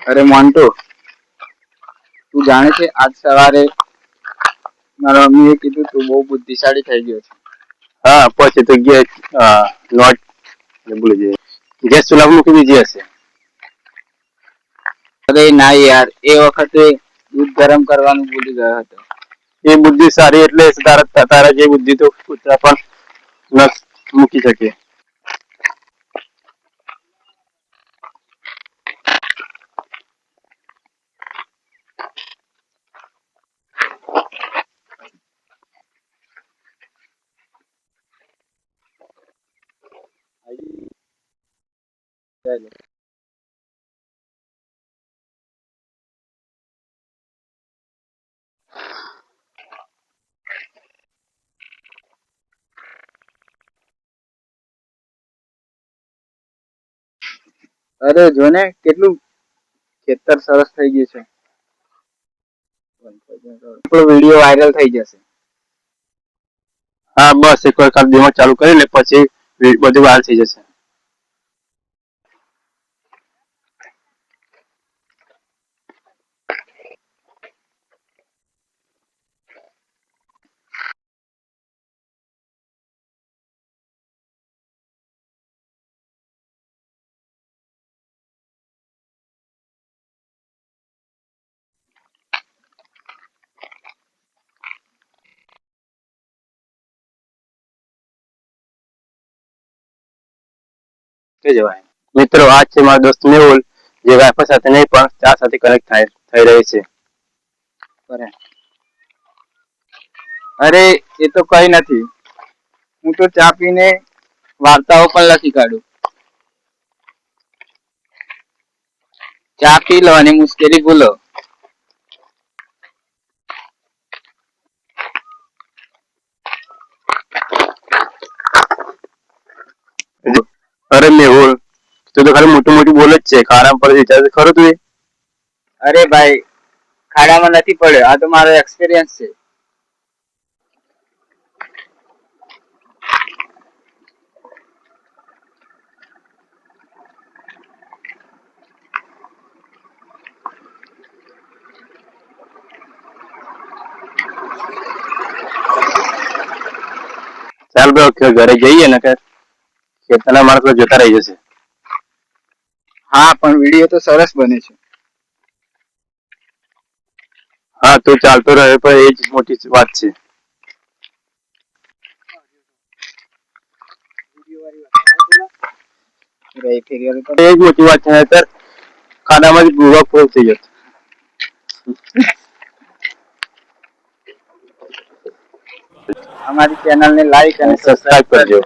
અરે મોન્ટો તું જાણે છે આજ સવારે મારા મમ્મીએ કીધું તું બહુ બુદ્ધિશાળી થઈ ગયો છે. હા પછી તો ગેસ નોટ ભૂલી જઈએ ગેસ ચૂલા મૂકી દીધી હશે. અરે ના યાર એ વખતે દૂધ ગરમ કરવાનું ભૂલી ગયો હતો. એ બુદ્ધિ સારી એટલે તારા તારા જે બુદ્ધિ તો કૂતરા પણ ન મૂકી શકે. અરે જો ને કેટલું ખેતર સરસ થઈ ગયું છે. વીડિયો વાયરલ થઈ જશે. હા, બસ, એક વાર ખાલી દિમાગ ચાલુ કરી લે, પછી બધું વાયરલ થઈ જશે. જવાય. મિત્રો, આ છે મારો દોસ્ત મેહુલ, જે વાઈફાઈ સાથે નહીં, પણ ચા સાથે કનેક્ટ થાય, થઈ રહી છે. અરે. એ તો કઈ નથી. હું તો ચા પીને વાર્તાઓ પણ લખી કાઢું. ચા પી લો અને મુશ્કેલી ભૂલો. અરે મેહુલ તું તો ખાલી મોટું મોટું બોલે જ છે. ખાડા પર વિચાર ખરો તું અરે ભાઈ ખાડામાં નથી પડ્યો. આ તો મારો એક્સપિરિયન્સ છે. ચાલ ભાઈ ઓકે ઘરે જઈએ ને કે ખેતરના માણસો જોતા રહી જશે. હા પણ વીડિયો તો સરસ બને છે. હા તો ચાલતો રહે પણ એ જ મોટી વાત છે. રહી ફેરી તો એ જ મોટી વાત છે સર ખાનામાં જ ભૂવા ફોલ થઈ જશે. અમારી ચેનલ ને લાઈક અને સબસ્ક્રાઇબ કરજો.